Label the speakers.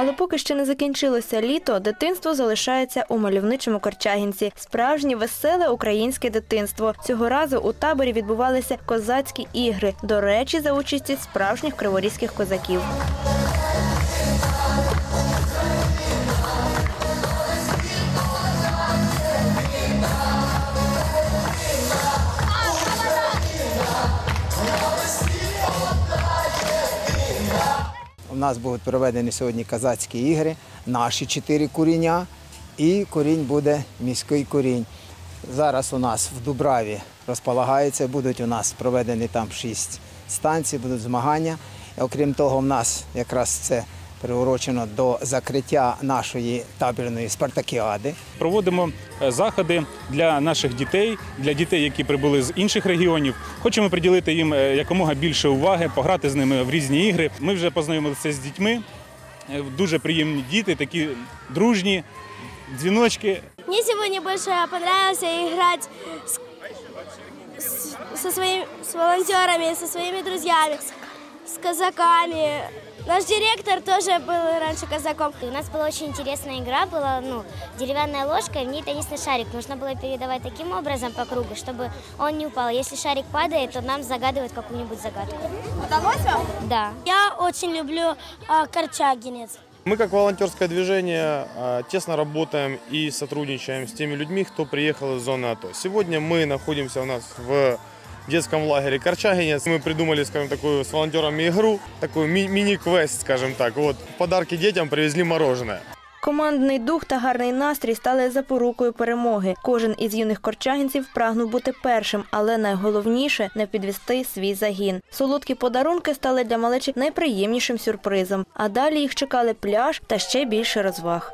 Speaker 1: Але поки ще не закінчилося літо, дитинство залишається у мальовничому Корчагінці. Справжнє веселе українське дитинство. Цього разу у таборі відбувалися козацькі ігри. До речі, за участі справжніх криворізьких козаків.
Speaker 2: У нас будуть проведені сьогодні казацькі ігри, наші чотири куріння і курінь буде міський курінь. Зараз у нас в Дубраві розполагається, будуть у нас проведені там шість станцій, будуть змагання. Окрім того, в нас якраз це приурочено до закриття нашої табірної спартакіади.
Speaker 3: Проводимо е, заходи для наших дітей, для дітей, які прибули з інших регіонів. Хочемо приділити їм е, якомога більше уваги, пограти з ними в різні ігри. Ми вже познайомилися з дітьми. Е, Дуже приємні діти, такі дружні, дзвіночки.
Speaker 4: Мне сегодня больше понравилось играть с, с- со своими с волонтерами, со своими друзьями, с казаками. Наш директор тоже был раньше казаком.
Speaker 5: У нас была очень интересная игра, была ну, деревянная ложка, и в ней теннисный шарик. Нужно было передавать таким образом по кругу, чтобы он не упал. Если шарик падает, то нам загадывают какую-нибудь загадку.
Speaker 4: Удалось вам?
Speaker 5: Да.
Speaker 4: Я очень люблю а, корчагинец.
Speaker 6: Мы как волонтерское движение а, тесно работаем и сотрудничаем с теми людьми, кто приехал из зоны АТО. Сегодня мы находимся у нас в детском лагере Корчагинец. Мы придумали, скажем, такую с волонтерами игру, такой ми- мини-квест, скажем так. Вот подарки детям привезли мороженое.
Speaker 1: Командний дух та гарний настрій стали запорукою перемоги. Кожен із юних корчагінців прагнув бути першим, але найголовніше не підвести свій загін. Солодкі подарунки стали для малечі найприємнішим сюрпризом. А далі їх чекали пляж та ще більше розваг.